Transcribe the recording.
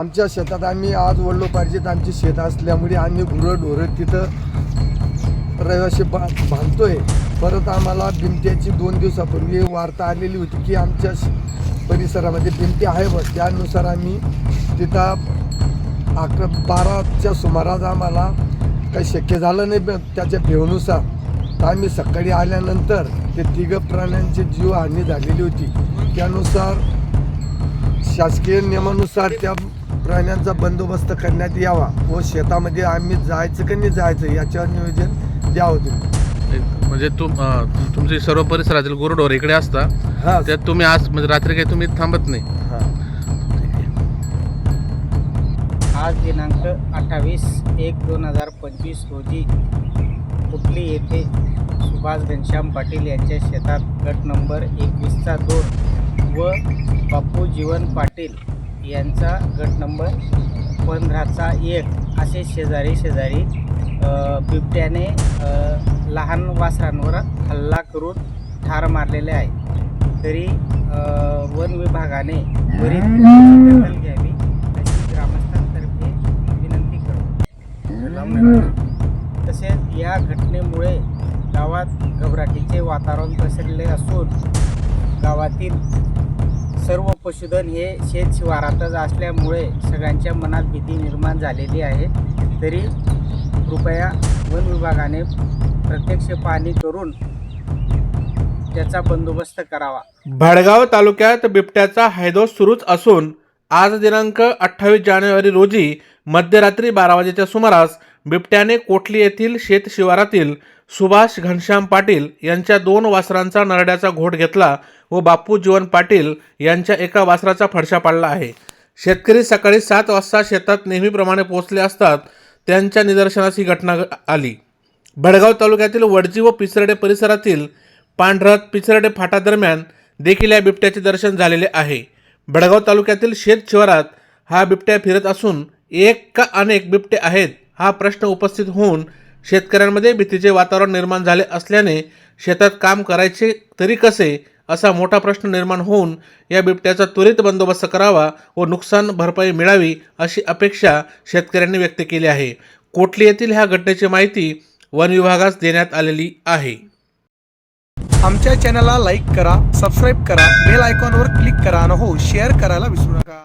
आमच्या शेतात आम्ही आज वडलो पाहिजेत आमची शेत असल्यामुळे आम्ही गुरं ढोरं तिथं रहिवाशी बा बांधतोय. परत आम्हाला बिमट्याची दोन दिवसापूर्वी वार्ता आलेली होती की आमच्या परिसरामध्ये बिमटी आहे बस. त्यानुसार आम्ही तिथं अकरा बाराच्या सुमारास आम्हाला काही शक्य झालं नाही ब- त्याच्या भेवनुसार. तर आम्ही सकाळी आल्यानंतर ते तिघं प्राण्यांची जीव हानी झालेली होती. त्यानुसार शासकीय नियमानुसार त्या प्राण्यांचा बंदोबस्त करण्यात यावा व शेतामध्ये आम्ही जायचं की नाही जायचं याच्यावर नियोजन द्यावं तुम्ही. म्हणजे तुम तुमची सर्व परिसरातील गुरुढोर इकडे असता हां. त्यात तुम्ही आज म्हणजे रात्री काही तुम्ही थांबत नाही. हां. आज दिनांक अठ्ठावीस एक दोन हजार पंचवीस रोजी कुटली येथे सुभाष घनश्याम पाटील यांच्या शेतात गट नंबर एकवीसचा दोन व बापू जीवन पाटील यांचा गट नंबर पंधराचा एक असे शेजारी शेजारी बिबट्याने लहान वासरांवर हल्ला करून ठार मारलेले आहे. तरी वन विभागाने त्वरित दखल घ्यावी अशी ग्रामस्थांतर्फे विनंती करू तसेच या घटनेमुळे गावात घबराटीचे वातावरण पसरले असून गावातील सर्व पशुधन हे शेत शिवारातच असल्यामुळे सगळ्यांच्या मनात भीती निर्माण झालेली आहे. तरी कृपया वन विभागाने प्रत्यक्ष पाहणी करून त्याचा बंदोबस्त करावा. भडगाव तालुक्यात बिबट्याचा हैदोस सुरूच असून आज दिनांक अठ्ठावीस जानेवारी रोजी मध्यरात्री बारा वाजेच्या सुमारास बिबट्याने कोटली येथील शेतशिवारातील सुभाष घनश्याम पाटील यांच्या दोन वासरांचा नरड्याचा घोट घेतला व बापू जीवन पाटील यांच्या एका वासराचा फडशा पाडला आहे. शेतकरी सकाळी सात वाजता शेतात नेहमीप्रमाणे पोहोचले असतात त्यांच्या निदर्शनास ही घटना आली. भडगाव तालुक्यातील वडजी व पिसरडे परिसरातील पांढरत पिसरडे फाटादरम्यान देखील या बिबट्याचे दर्शन झालेले आहे. भडगाव तालुक्यातील शेत शिवारात हा बिबट्या फिरत असून एक का अनेक बिबटे आहेत हा प्रश्न उपस्थित होऊन शेतकऱ्यांमध्ये भीतीचे वातावरण निर्माण झाले असल्याने शेतात काम करायचे तरी कसे असा मोठा प्रश्न निर्माण होऊन या बिबट्याचा त्वरित बंदोबस्त करावा व नुकसान भरपाई मिळावी अशी अपेक्षा शेतकऱ्यांनी व्यक्त केली आहे. कोटली येथील ह्या घटनेची माहिती वन विभागास देण्यात आलेली आहे. आमच्या चॅनलला लाईक करा सबस्क्राईब करा बेल आयकॉनवर क्लिक करा आणि हो शेअर करायला विसरू नका.